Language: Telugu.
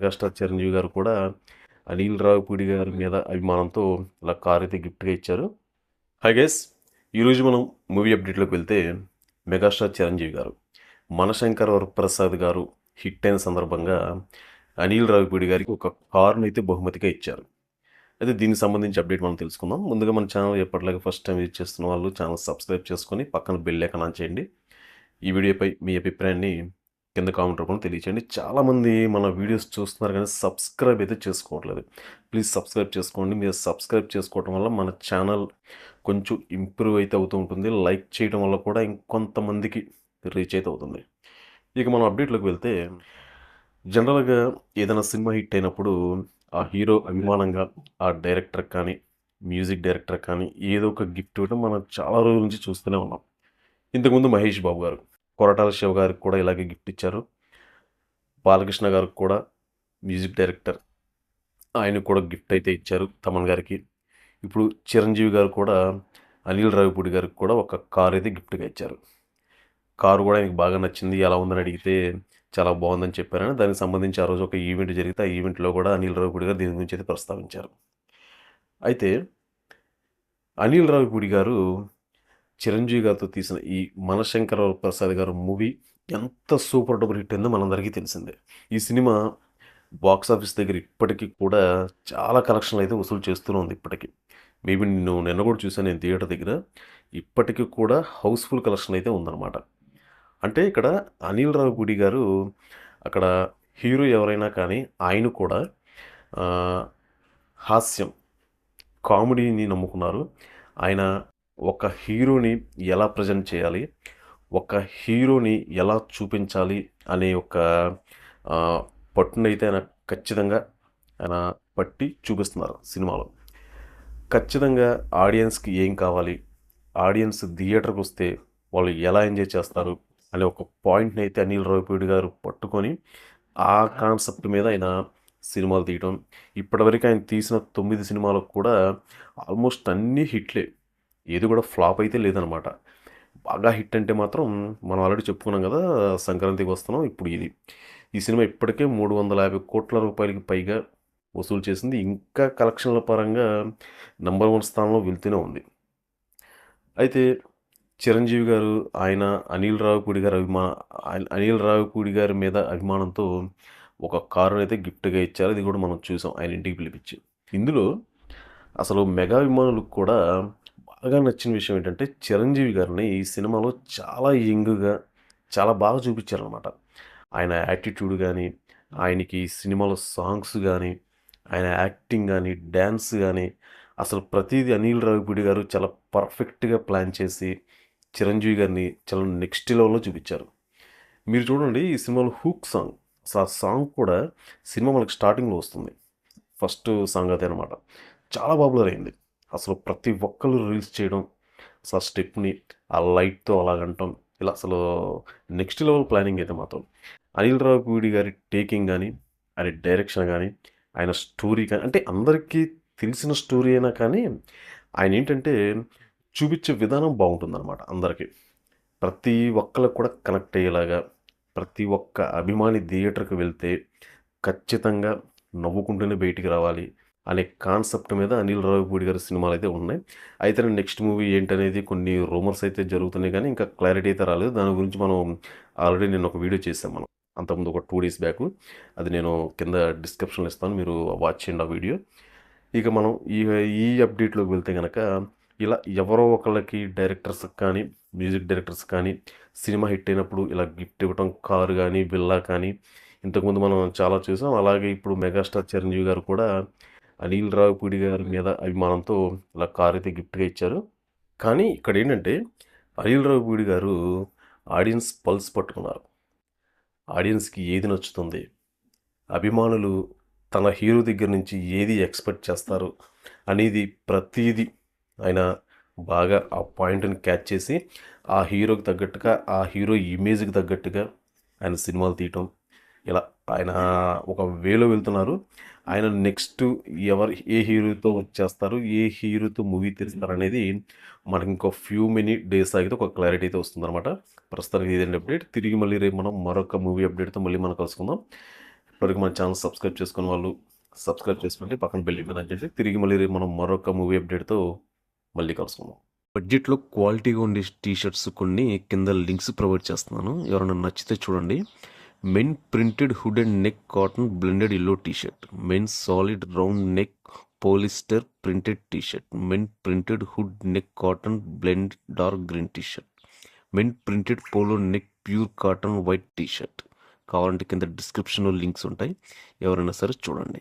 మెగాస్టార్ చిరంజీవి గారు కూడా అనిల్ రావిపూడి గారి మీద అభిమానంతో ఇలా కార్ అయితే గిఫ్ట్గా ఇచ్చారు. హై గైస్ ఈరోజు మనం మూవీ అప్డేట్లోకి వెళ్తే మెగాస్టార్ చిరంజీవి గారు మనశంకర్ వరప్రసాద్ గారు హిట్ అయిన సందర్భంగా అనిల్ రావిపూడి గారికి ఒక కారును అయితే బహుమతిగా ఇచ్చారు. అయితే దీనికి సంబంధించి అప్డేట్ మనం తెలుసుకుందాం. ముందుగా మన ఛానల్ ఎప్పటిలాగా ఫస్ట్ టైం విజిట్ చేస్తున్న వాళ్ళు ఛానల్ సబ్స్క్రైబ్ చేసుకొని పక్కన బెల్ ఐకాన్ ఆన్ చేయండి. ఈ వీడియోపై మీ అభిప్రాయాన్ని కింద కామెంట్ రూపంలో తెలియచేయండి. చాలామంది మన వీడియోస్ చూస్తున్నారు కానీ సబ్స్క్రైబ్ అయితే చేసుకోవట్లేదు. ప్లీజ్ సబ్స్క్రైబ్ చేసుకోండి. మీరు సబ్స్క్రైబ్ చేసుకోవడం వల్ల మన ఛానల్ కొంచెం ఇంప్రూవ్ అయితే అవుతూ ఉంటుంది. లైక్ చేయడం వల్ల కూడా ఇంకొంతమందికి రీచ్ అయితే అవుతుంది. ఇక మనం అప్డేట్లోకి వెళ్తే జనరల్గా ఏదైనా సినిమా హిట్ అయినప్పుడు ఆ హీరో అభిమానంగా ఆ డైరెక్టర్ కానీ మ్యూజిక్ డైరెక్టర్ కానీ ఏదో ఒక గిఫ్ట్ ఇవ్వడం మనం చాలా రోజుల నుంచి చూస్తూనే ఉన్నాం. ఇంతకుముందు మహేష్ బాబు గారు కొరటాల శివ గారికి కూడా ఇలాగే గిఫ్ట్ ఇచ్చారు. బాలకృష్ణ గారికి కూడా మ్యూజిక్ డైరెక్టర్ ఆయనకు కూడా గిఫ్ట్ అయితే ఇచ్చారు తమన్ గారికి. ఇప్పుడు చిరంజీవి గారు కూడా అనిల్ రావిపూడి గారికి కూడా ఒక కార్ అయితే గిఫ్ట్గా ఇచ్చారు. కారు కూడా ఆయనకు బాగా నచ్చింది ఎలా ఉందని అడిగితే చాలా బాగుందని చెప్పారని. దానికి సంబంధించి ఆ రోజు ఒక ఈవెంట్ జరిగితే ఆ ఈవెంట్లో కూడా అనిల్ రావిపూడి గారు దీని గురించి అయితే ప్రస్తావించారు. అయితే అనిల్ రావిపూడి గారు చిరంజీవి గారితో తీసిన ఈ మనశంకర ప్రసాద్ గారు మూవీ ఎంత సూపర్ డూపర్ హిట్ అయిందో మనందరికీ తెలిసిందే. ఈ సినిమా బాక్స్ ఆఫీస్ దగ్గర ఇప్పటికీ కూడా చాలా కలెక్షన్లు అయితే వసూలు చేస్తూనే ఉంది ఇప్పటికీ. మేబీ నేను నిన్న కూడా చూశాను నేను థియేటర్ దగ్గర. ఇప్పటికీ కూడా హౌస్ఫుల్ కలెక్షన్ అయితే ఉందన్నమాట. అంటే ఇక్కడ అనిల్ రావుపూడి గారు అక్కడ హీరో ఎవరైనా కానీ ఆయన కూడా హాస్యం కామెడీని నమ్ముకున్నారు. ఆయన ఒక హీరోని ఎలా ప్రజెంట్ చేయాలి? ఒక హీరోని ఎలా చూపించాలి? అనే ఒక పట్టునైతే ఆయన ఖచ్చితంగా ఆయన పట్టి చూపిస్తున్నారు సినిమాలో. ఖచ్చితంగా ఆడియన్స్కి ఏం కావాలి? ఆడియన్స్ థియేటర్కి వస్తే వాళ్ళు ఎలా ఎంజాయ్ చేస్తారు? అనే ఒక పాయింట్ని అయితే అనిల్ రావిపూడి గారు పట్టుకొని ఆ కాన్సెప్ట్ మీద ఆయన సినిమాలు తీయడం ఇప్పటివరకు ఆయన తీసిన తొమ్మిది సినిమాలకు కూడా ఆల్మోస్ట్ అన్నీ హిట్లే. ఏది కూడా ఫ్లాప్ అయితే లేదనమాట. బాగా హిట్ అంటే మాత్రం మనం ఆల్రెడీ చెప్పుకున్నాం కదా సంక్రాంతికి వస్తున్నాం ఇప్పుడు ఇది. ఈ సినిమా ఇప్పటికే మూడు వందల యాభై కోట్ల రూపాయలకి పైగా వసూలు చేసింది. ఇంకా కలెక్షన్ల పరంగా నంబర్ వన్ స్థానంలో వెళ్తూనే ఉంది. అయితే చిరంజీవి గారు ఆయన అనిల్ రావుపూడి గారి అభిమా అనిల్ రావుపూడి గారి మీద అభిమానంతో ఒక కారుని అయితే గిఫ్ట్గా ఇచ్చారు. అది కూడా మనం చూసాం. ఆయన ఇంటికి పిలిపించి. ఇందులో అసలు మెగా అభిమానులకు కూడా బాగా నచ్చిన విషయం ఏంటంటే చిరంజీవి గారిని ఈ సినిమాలో చాలా యంగ్గా చాలా బాగా చూపించారనమాట ఆయన యాటిట్యూడ్ కానీ ఆయనకి ఈ సినిమాలో సాంగ్స్ కానీ ఆయన యాక్టింగ్ కానీ డ్యాన్స్ కానీ అసలు ప్రతిదీ అనిల్ రావిపూడి గారు చాలా పర్ఫెక్ట్గా ప్లాన్ చేసి చిరంజీవి గారిని చాలా నెక్స్ట్ లెవెల్లో చూపించారు. మీరు చూడండి ఈ సినిమాలో హూక్ సాంగ్. అసలు ఆ సాంగ్ కూడా సినిమా మనకి స్టార్టింగ్లో వస్తుంది. ఫస్ట్ సాంగ్ అదే అనమాట చాలా పాపులర్ అయింది. అసలు ప్రతి ఒక్కరు రీల్స్ చేయడం అసలు ఆ స్టెప్ని ఆ లైట్తో అలాగంటాం ఇలా అసలు నెక్స్ట్ లెవెల్ ప్లానింగ్ అయితే మాత్రం. అనిల్ రావుపూడి గారి టేకింగ్ కానీ ఆయన డైరెక్షన్ కానీ ఆయన స్టోరీ కానీ అంటే అందరికీ తెలిసిన స్టోరీ అయినా కానీ ఆయన ఏంటంటే చూపించే విధానం బాగుంటుందన్నమాట అందరికీ. ప్రతి ఒక్కరికి కూడా కనెక్ట్ అయ్యేలాగా ప్రతి ఒక్క అభిమాని థియేటర్కి వెళ్తే ఖచ్చితంగా నవ్వుకుంటూనే బయటికి రావాలి అనే కాన్సెప్ట్ మీద అనిల్ రావిపూడి గారి సినిమాలు అయితే ఉన్నాయి. అయితే నెక్స్ట్ మూవీ ఏంటనేది కొన్ని రూమర్స్ అయితే జరుగుతున్నాయి కానీ ఇంకా క్లారిటీ అయితే రాలేదు. దాని గురించి మనం ఆల్రెడీ నేను ఒక వీడియో చేశాం మనం. అంతకుముందు ఒక టూ డేస్ బ్యాక్ అది నేను కింద డిస్క్రిప్షన్లో ఇస్తాను మీరు వాచ్ చేయండి ఆ వీడియో. ఇక మనం ఈ ఈ అప్డేట్లోకి వెళ్తే కనుక ఇలా ఎవరో ఒకళ్ళకి డైరెక్టర్స్ కానీ మ్యూజిక్ డైరెక్టర్స్ కానీ సినిమా హిట్ అయినప్పుడు ఇలా గిఫ్ట్ ఇవ్వటం కారు కానీ బిల్లా కానీ ఇంతకుముందు మనం చాలా చూసాం. అలాగే ఇప్పుడు మెగాస్టార్ చిరంజీవి గారు కూడా అనిల్ రావిపూడి గారి మీద అభిమానంతో ఇలా కార్ అయితే గిఫ్ట్గా ఇచ్చారు. కానీ ఇక్కడ ఏంటంటే అనిల్ రావిపూడి గారు ఆడియన్స్ పల్స్ పట్టుకున్నారు. ఆడియన్స్కి ఏది నచ్చుతుంది? అభిమానులు తన హీరో దగ్గర నుంచి ఏది ఎక్స్పెక్ట్ చేస్తారు? అనేది ప్రతీది ఆయన బాగా ఆ పాయింట్ని క్యాచ్ చేసి ఆ హీరోకి తగ్గట్టుగా ఆ హీరో ఇమేజ్కి తగ్గట్టుగా ఆయన సినిమాలు తీయటం ఇలా ఆయన ఒక వేలో వెళ్తున్నారు. ఆయన నెక్స్ట్ ఎవరు ఏ హీరోతో వచ్చేస్తారు ఏ హీరోతో మూవీ తీస్తారు అనేది మనకి ఇంకో ఫ్యూ మినిట్ డేస్ ఆగితే ఒక క్లారిటీ అయితే వస్తుందన్నమాట. ప్రస్తుతానికి ఇదండి అప్డేట్? తిరిగి మళ్ళీ రేపు మనం మరొక మూవీ అప్డేట్తో మళ్ళీ మనం కలుసుకుందాం. ఇప్పటివరకు మన ఛానల్ సబ్స్క్రైబ్ చేసుకున్న వాళ్ళు సబ్స్క్రైబ్ చేసుకుంటే పక్కన బెల్ మీద చేసి తిరిగి మళ్ళీ రేపు మనం మరొక మూవీ అప్డేట్తో మళ్ళీ కలుసుకుందాం. బడ్జెట్లో క్వాలిటీగా ఉండే టీషర్ట్స్ కొన్ని కింద లింక్స్ ప్రొవైడ్ చేస్తున్నాను. ఎవరైనా నచ్చితే చూడండి. Men printed hood and neck cotton blended yellow T-shirt. Men solid round neck polyester printed T-shirt. Men printed hood neck cotton blend dark green T-shirt. Men printed polo neck pure cotton white T-shirt. కావాలంటే కింద డిస్క్రిప్షన్లో లింక్స్ ఉంటాయి. ఎవరైనా సరే చూడండి.